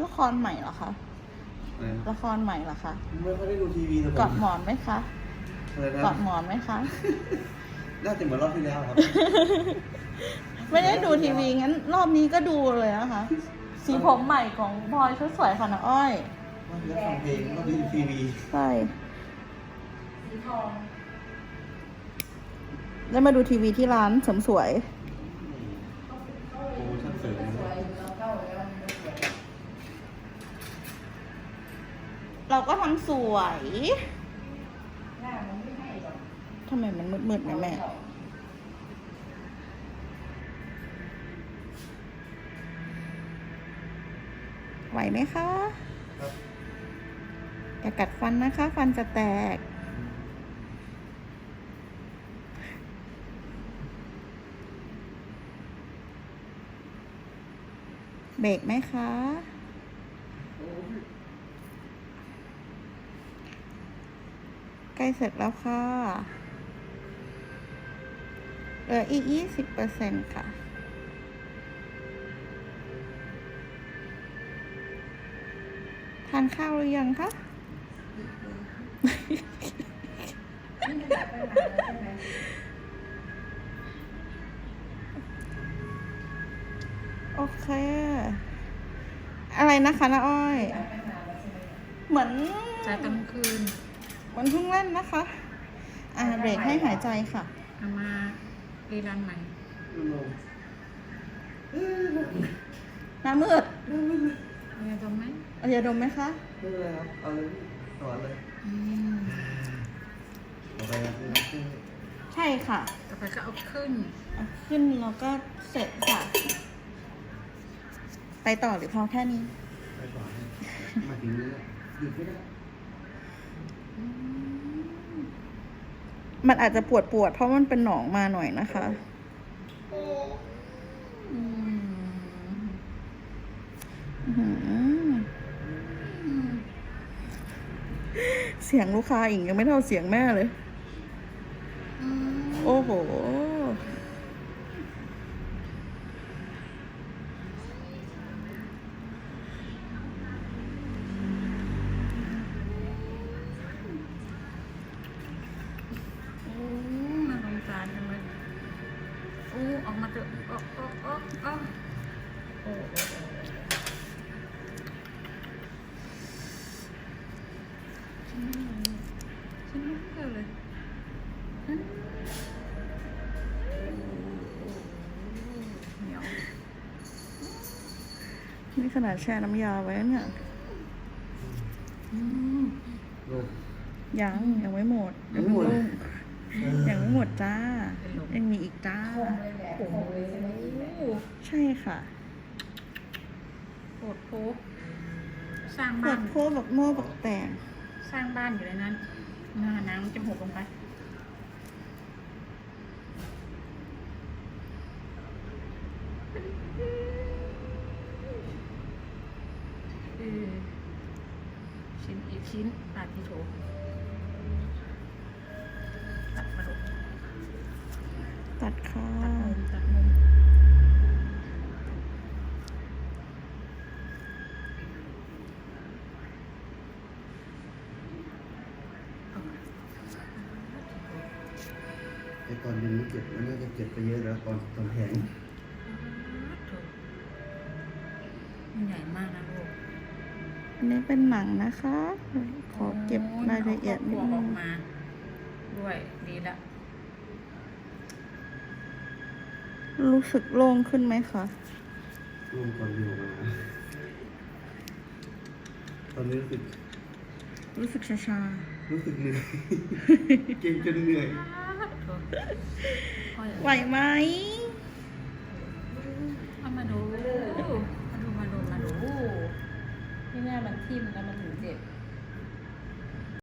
ละครใหม่เหรอคะ อะไรนะละครใหม่เหรอคะไม่ค่อยได้ดูทีวีเลยผมกอดหมอนไหมคะอะไรนะกอดหมอนไหมคะ น่าจะเหมือนรอบที่แล้วครับ ไม่ได้ดูทีวีงั้น รอบนี้ก็ดูเลยนะคะ สีผมใหม่ของพลอยชุดสวยค่ะนะอ้อย รอบที่แล้วฟังเพลงรอบนี้ดูทีวีใช่สีทอง ได้มาดูทีวีที่ร้านเสริมสวย โปรโมชั่นเสริม สวยเราเข้าแล้วมันไม่สวย เราก็ทำสวยหน้ามันไม่ให้หรอกทำไมมันมืดๆนะแม่ไหวไหมคะครับอย่ากัดฟันนะคะ ฟันจะแตก เบรกไหมคะ ใก ล้เสร็จแล้วค่ะ เหลืออีกยี่สิบเปอร์เซ็นต์ค่ะ ทานข้าวหรือยังคะโอเค อะไรนะคะน้าอ้อย เหมือนจ่ายกลางคืน มือนเพิ่งเล่นนะคะ อ่าเบรกให้หายใจค่ะเอามารีรันใหม่ลงหน้ามืดเอายาดมไหมเอายาดมไหมคะไม่เป็นไรครับเอาเลยต่อเลยอืมต่อไปนะคือใช่ค่ะ ต่อไปก็เอาขึ้นเอาขึ้นแล้วก็เสร็จค่ะ ไปต่อหรือพอแค่นี้ ไปก่อนนะมาถึงนี้แล้วหยุดไม่ได้ มันอาจจะปวดปวดๆเพราะมันเป็นหนองมาหน่อยนะคะอืมอื้อหือเสียงลูกค้าอิงยังไม่เท่าเสียงแม่เลยอืมโอ้โห นี่ขนาดแช่น้ำยาไว้เนี่ยอืมลงยังยังไม่หมดยังไม่หมด รุ่ง ยังไม่หมดจ้า ยังมีอีกจ้า คงเลยแหละคงเลยใช่ไหมอีกไหมใช่ค่ะโคตรโพกสร้างปวบ้าดนโพบักโม่บักแตงสร้างบ้านอยู่ในนั้นหน้าน้ำจะหกลงไป เออชิ้นอีกชิ้นตัดที่โถ ตัดค่ะตัดมุมเอาไอตอนนี้เจ็บมันน่าจะเจ็บไปเยอะแล้วตอนตอนแทงโถมันใหญ่มากนะลูกอันนี้เป็นหนังนะคะ ขอเก็บรายละเอียดนิดอาครอบครัวนึองอกมาด้วยดีละ รู้สึกโล่งขึ้นไหมคะร่วมก่อนอยู่มา ตอนนี้รู้สึกรู้สึกชารู้สึกเหนื่อย เก่งจนเหนื่อยโถพ่ออย่าๆไหวไหม